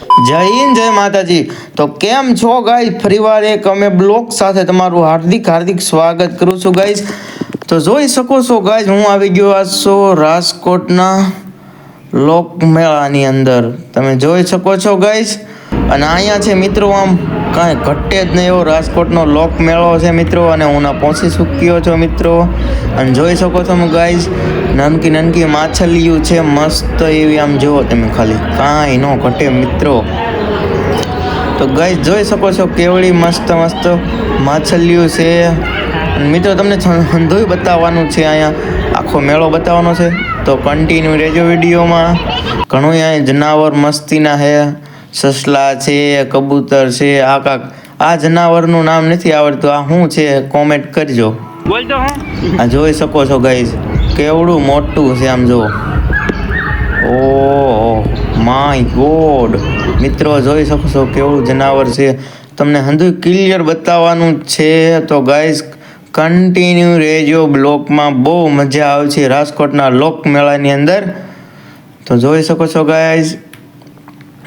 જય હિન્દ, જય માતાજી. તો કેમ છો ગાઈસ ફરીવાર એક અમે બ્લોગ સાથે તમારું હાર્દિક હાર્દિક સ્વાગત કરું છું ગાઈસ તો જોઈ શકો છો ગાઈસ હું આવી ગયો આ છો રાજકોટના લોક મેળાની અંદર. તમે જોઈ શકો છો ગાઈસ અને અહીંયા છે મિત્રો, આમ કાંઈ ઘટે જ નહીં એવો રાજકોટનો લોક મેળો છે મિત્રો. અને હું ના પહોંચી ચૂક્યો છો મિત્રો. અને જોઈ શકો છો ગાઈઝ નાનકી નાનકી માછલીઓ છે મસ્ત એવી આમ જુઓ તમે ખાલી. કાંઈ ન ઘટે મિત્રો. તો ગાય જોઈ શકો છો કેવડી મસ્ત મસ્ત માછલીઓ છે. મિત્રો તમને ધંધોય બતાવવાનું છે અહીંયા. આખો મેળો બતાવવાનો છે. તો કન્ટિન્યુ રહેજો વિડીયોમાં. ઘણું અહીંયા જનાવર મસ્તીના છે. સસલા છે કબૂતર છે આ કાક. આ જનાવરનું નામ નથી આવડતું. આ શું છે? કોમેન્ટ કરજો. હા. આ જોઈ શકો છો ગાઈઝ કેવડું મોટું છે આમ જો ઓ માય ગોડ મિત્રો, જોઈ શકો છો કેવડું જનાવર છે. તમને હંધુ ક્લિયર બતાવવાનું છે. તો ગાઈઝ કન્ટિન્યુ રેજો બ્લોકમાં. બહુ મજા આવશે રાજકોટના લોક મેળાની અંદર. તો જોઈ શકો છો ગાઈઝ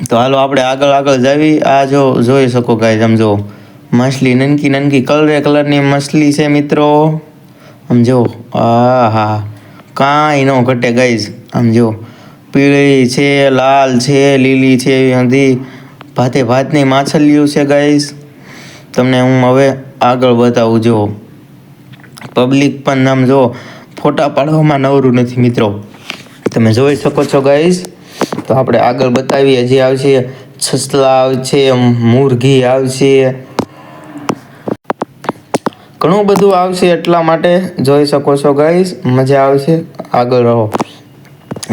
તો હાલો, આપણે આગળ આગળ જાવી. આ જો જોઈ શકો ગાઈઝ આમ જો માછલી નનકી નનકી કલરે કલરની માછલી છે મિત્રો. આમ જો આ હા કાંઈ ન ઘટે ગાઈઝ. આમ જો, પીળી છે, લાલ છે, લીલી છે, એવી બધી ભાતે ભાતની માછલીઓ છે ગાઈઝ. તમને હું હવે આગળ બતાવું, જો. પબ્લિક પણ આમ જો ફોટા પાડવામાં નવરું નથી મિત્રો. તમે જોઈ શકો છો ગાઈઝ. તો આપણે આગળ બતાવીએ, જે આવશે છસલા આવશે મુરઘી આવશે. ઘણું બધું આવશે એટલા માટે જોઈ શકો છો ગાઈઝ મજા આવશે. આગળ રહો.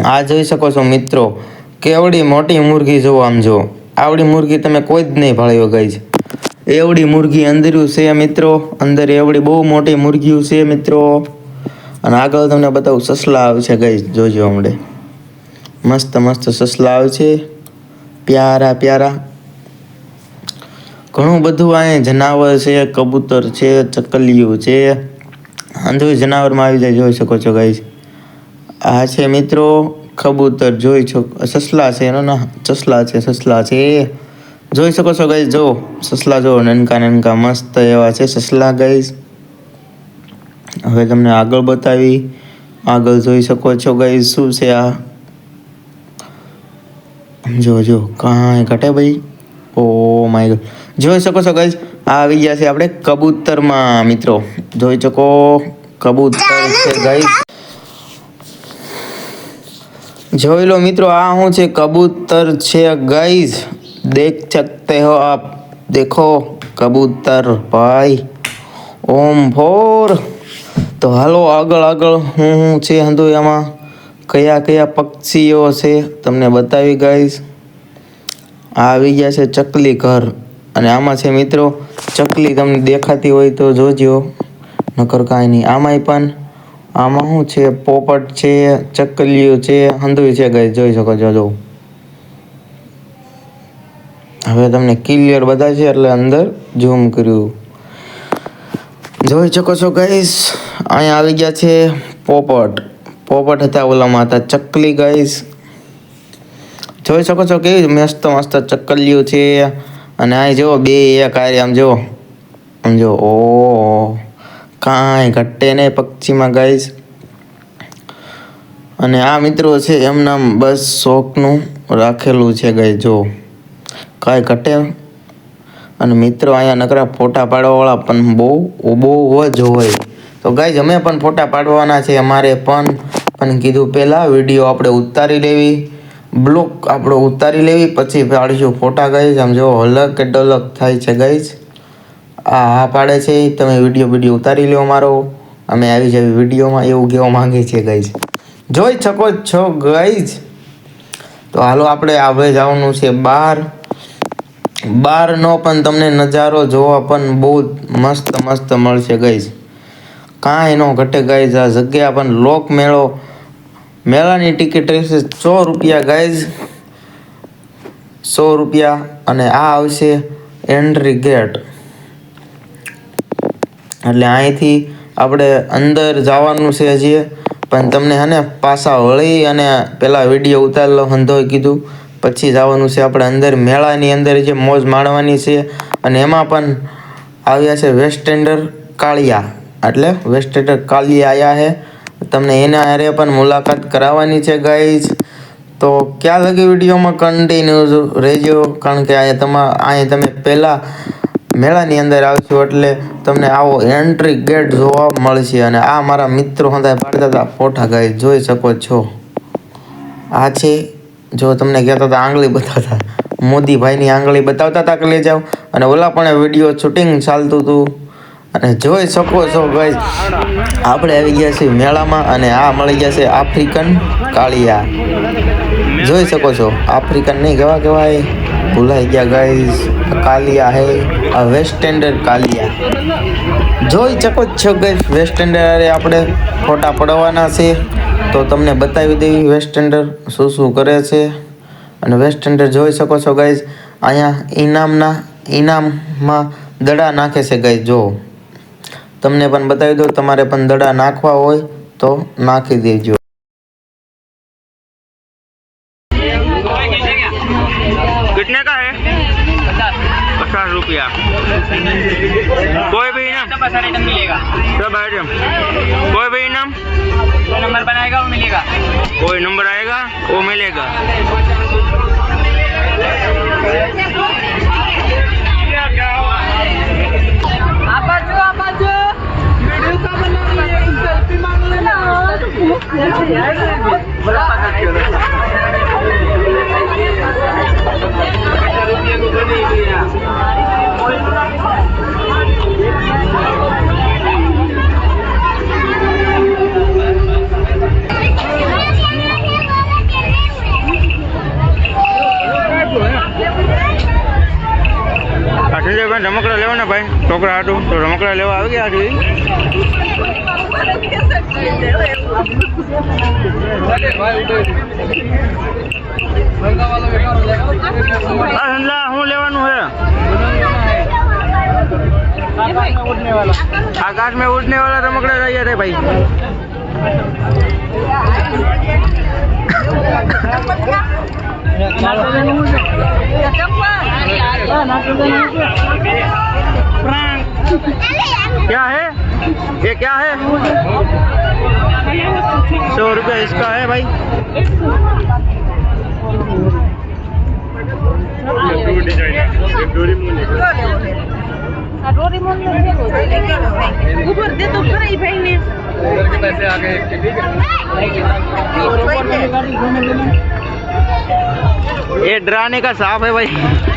આ જોઈ શકો છો મિત્રો કેવડી મોટી મુરઘી જોવો આમ જુઓ આવડી મુરગી તમે કોઈ જ નહીં ભાળ્યો ગાઈઝ એવડી મુરઘી અંદર્યું છે મિત્રો. અંદર એવડી બહુ મોટી મુરગીઓ છે મિત્રો. અને આગળ તમને બતાવું સસલા આવશે ગાઈઝ જોજો હમણે. મસ્ત મસ્ત સસલા આવશે. પ્યારા પ્યારા. ઘણું બધું અહીંયા જનાવર છે, કબૂતર છે, ચકલીઓ છે. આંધળું જનાવરમાં આવી જાય, જોઈ શકો છો ગાઈઝ આ છે મિત્રો, કબૂતર જોઈ છો, સસલા છે, એનો ના સસલા છે સસલા છે. જોઈ શકો છો ગાઈઝ જો, સસલા જો, નનકા નનકા મસ્ત એવા છે સસલા ગાઈઝ હવે તમને આગળ બતાવી, આગળ જોઈ શકો છો ગાઈઝ શું છે આ? જો જો, કાંઈ ઘટે ભાઈ. માય ગોડ જોઈ શકો છો ગજ આ આવી ગયા છે આપણે કબૂતરમાં મિત્રો. જોઈ શકો કબૂતર છે ગઈ જોઈ લો મિત્રો આ શું છે? કબૂતર છે ગઈઝ દેખ શકતે હો આપ. દેખો કબૂતર ભાઈ. ઓમ ભોર. તો હાલો આગળ આગળ હું હું છે હંધો એમાં કયા કયા પક્ષીઓ છે? તમને બતાવી ગઈશ આવી ગયા છે ચકલી ઘર. અને આમાં છે મિત્રો, ચકલી તમને દેખાતી હોય તો જોજો. નકર કાંઈ નહીં. આમાંય પણ, આમાં શું છે? પોપટ છે, ચકલીઓ છે હંધુય છે ગઈ જોઈ શકો છો, જો. હવે તમને ક્લિયર બધા છે એટલે અંદર ઝૂમ કર્યું. જોઈ શકો છો ગાઈસ, અહીંયા આવી ગયા છે પોપટ. પોપટ હતા ઓલામાં હતા ચકલી ગાઈસ. જોઈ શકો છો કેવી મસ્ત મસ્ત ચકલીઓ છે. અને અહીં જુઓ બે એક આરે આમ જુઓ. આમ જુઓ, ઓ, કાંઈ ઘટે નહીં પક્ષીમાં ગાઈસ. અને આ મિત્રો છે એમના બસ શોખનું રાખેલું છે ગઈ જો કાંઈ ઘટે. અને મિત્રો અહીંયા નકરા ફોટા પાડવાવાળા પણ બહુ બહુ જ હોય. તો ગાઈઝ અમે પણ ફોટા પાડવાના છે, અમારે પણ. પણ કીધું પહેલાં વીડિયો આપણે ઉતારી લેવી. બ્લોક આપણો ઉતારી લેવી, પછી પાડીશું ફોટા ગાઈઝ આમ જો હલક કે ડલક થાય છે ગાઈઝ આ હા પાડે છે તમે વીડિયો વીડિયો ઉતારી લો મારો અમે આવી જવી વિડીયોમાં એવું કહેવા માંગીએ છીએ ગાઈઝ જોઈ શકો છો ગાઈઝ તો હાલો આપણે હવે જવાનું છે બહાર. બહારનો પણ તમને નજારો જોવા પણ બહુ મસ્ત મસ્ત મળશે ગાઈઝ કાંઈ નો ઘટે ગાઈઝ આ જગ્યા પણ લોક મેળો મેળાની ટિકિટ રહેશે સો રૂપિયા ગાઈઝ સો રૂપિયા અને આ આવશે એન્ટ્રી ગેટ એટલે અહીંથી આપણે અંદર જવાનું છે હજી. પણ તમને હે ને પાછા વળી અને પેલા વીડિયો ઉતારેલો હંધોય કીધું. પછી જવાનું છે આપણે અંદર મેળાની અંદર જે મોજ માણવાની છે. અને એમાં પણ આવ્યા છે વેસ્ટેન્ડર કાળિયા. એટલે વેસ્ટેન્ડર કાળિયા આવ્યા છે. તમને એના હારે પણ મુલાકાત કરાવવાની છે ગાઈઝ તો ક્યાં લગી વિડીયોમાં કન્ટિન્યુ રહેજો? કારણ કે અહીંયા તમા, અહીંયા તમે પહેલાં મેળાની અંદર આવશો એટલે તમને આવો એન્ટ્રી ગેટ જોવા મળશે અને આ મારા મિત્રો હતા પાડતા હતા ફોટા ગાઈ જોઈ શકો છો. આ છે, જો તમને કહેતા હતા, આંગળી બતાવતા મોદીભાઈની આંગળી બતાવતા હતા કે લઈ જાઓ. અને ઓલા પણ વીડિયો શૂટિંગ ચાલતું હતું. અને જોઈ શકો છો ગાઈ આપણે આવી ગયા છીએ મેળામાં અને આ મળી ગયા છે આફ્રિકન કાળિયા. જોઈ શકો છો આફ્રિકન નહીં, કેવા કેવાય? ભૂલાઈ ગયા ગાઈઝ કાલિયા હે, આ વેસ્ટ સ્ટેન્ડર્ડ કાલિયા. જોઈ શકો છો ગાઈઝ વેસ્ટ સ્ટેન્ડર્ડ આપણે ફોટા પડવાના છે. તો તમને બતાવી દેવી વેસ્ટ સ્ટેન્ડર્ડ શું શું કરે છે. અને વેસ્ટ સ્ટેન્ડર્ડ જોઈ શકો છો ગાઈઝ અહીંયા ઇનામના ઇનામમાં દડા નાખે છે ગાઈઝ જો. તમને પણ બતાવી દો તમારે પણ દડા નાખવા હોય તો નાખી દેજો कितने का है पचास रुपया कोई भी इनाम बस आइटम मिलेगा सब आइटम कोई भी इनाम जो नंबर बनाएगा वो मिलेगा कोई नंबर आएगा वो मिलेगा આ kaki રમકડા લેવાના ભાઈ. છોકરા હાટું. તો રમકડા લેવા આવી ગયા છે. હું લેવાનું હે? આકાશ મેં ઉડને વાળા રમકડા રહ્યા રે ભાઈ. ક્યાં હે? ये क्या है? सौ रुपया इसका है भाई। ही भाई ने ये डराने का साफ़ है भाई।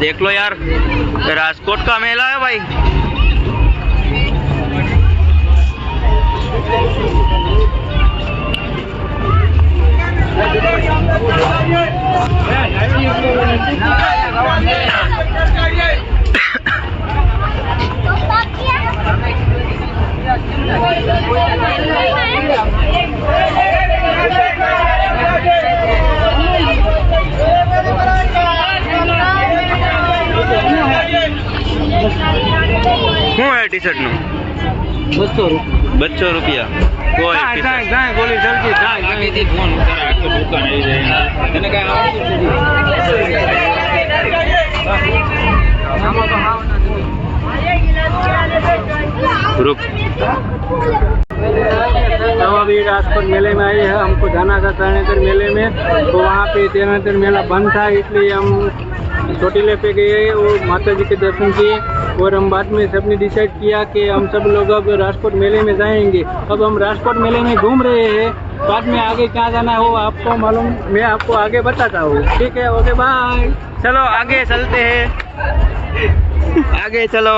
देख लो यार राजकोट का मेला है भाई। ટી શર્ટ નું બસો બસો રૂપિયા કોઈ ટી-શર્ટ. ગોળી જલ્દી જાય ફોન આખો દુકાન આવી જાય તને કઈ रुक हम अभी राजकोट मेले में आए हैं हमको जाना था तरणेतर मेले में तो वहाँ पे तरणेतर मेला बंद था इसलिए हम चोटीले पे गए और माता जी के दर्शन किए और हम बाद में सबने डिसाइड किया कि हम सब लोग अब राजकोट मेले में जाएँगे। अब हम राजकोट मेले में घूम रहे हैं। बाद में आगे क्या जाना हो आपको मालूम? मैं आपको आगे बताता हूँ। ठीक है ओके बाय चलो, आगे चलते हैं। आगे चलो।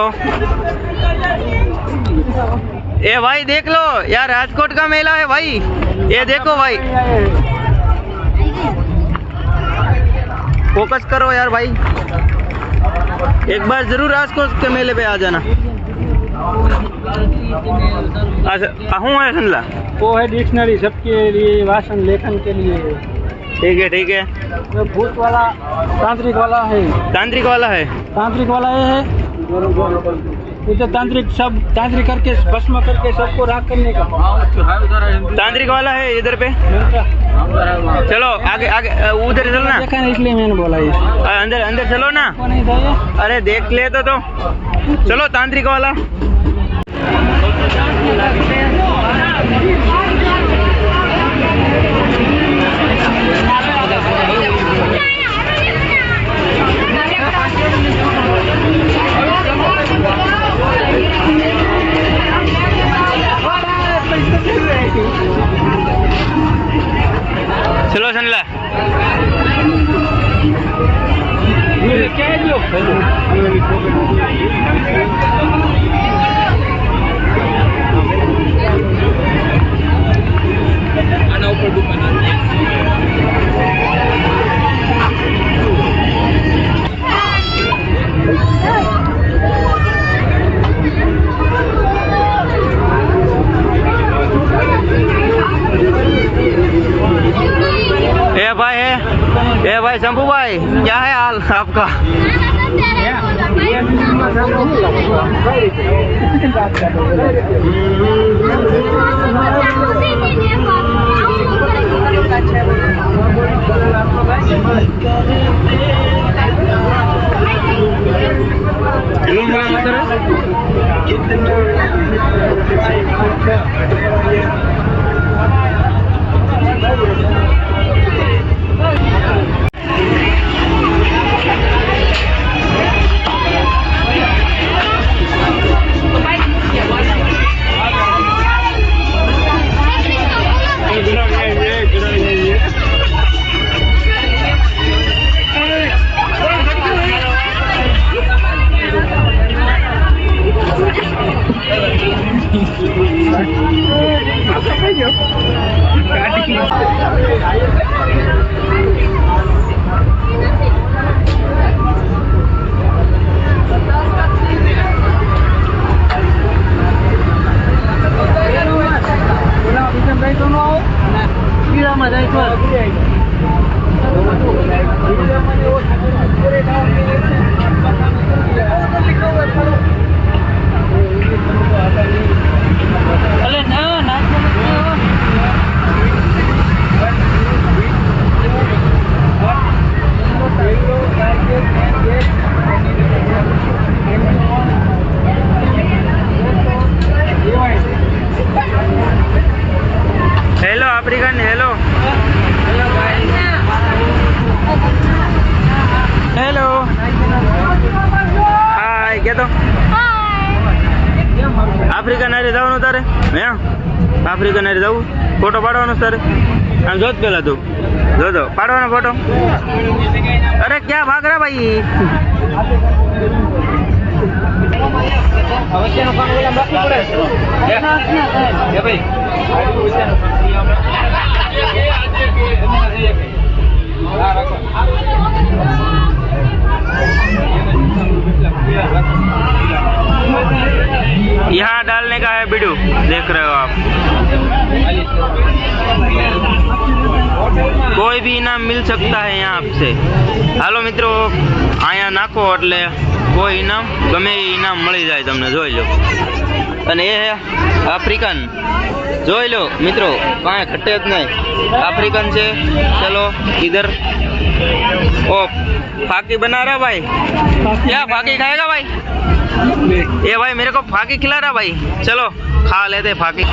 ए भाई, देख लो, यार राजकोट का मेला है भाई। ये देखो भाई। फोकस करो यार भाई। एक बार ज़रूर राजकोट के मेले पे आ जाना। अच्छा हूँ है संदला वो है डिक्शनरी सबके लिए भाषण लेखन के लिए। ठीक है ठीक है। भूत वाला तांत्रिक वाला है। तांत्रिक वाला है। तांत्रिक वाला ये है। उधर तांत्रिक सब तांत्रिक करके भस्म करके सबको राग करने का। तांत्रिक वाला है इधर पे। चलो आगे आगे उधर चलो ना। देखा इसलिए मैंने बोला ये। अंदर अंदर चलो ना। अरे देख ले तो तो। चलो तांत्रिक वाला। 앞가. ફોટો પાડવાનો સર અને જોત પેલા તું જોજો પાડવાનો ફોટો અરે ક્યાં ભાગ રહ્યા ભાઈ यहाँ डालने का है वीडियो देख रहे हो आप કોઈ બી ઇનામ મિલ सकता है यहाँ आपसे હાલો મિત્રો અહીંયા નાખો એટલે કોઈ ઇનામ ગમે એ ઇનામ મળી જાય તમને જોઈ લો અને એ હે આફ્રિકન જોઈ લો મિત્રો કાંઈ ઘટે જ નહીં આફ્રિકન છે ચલો इधर ओ फाकी बना रहा भाई क्या फाकी खाएगा भाई ये भाई मेरे को फाकी खिला रहा भाई चलो खा लेते फाकी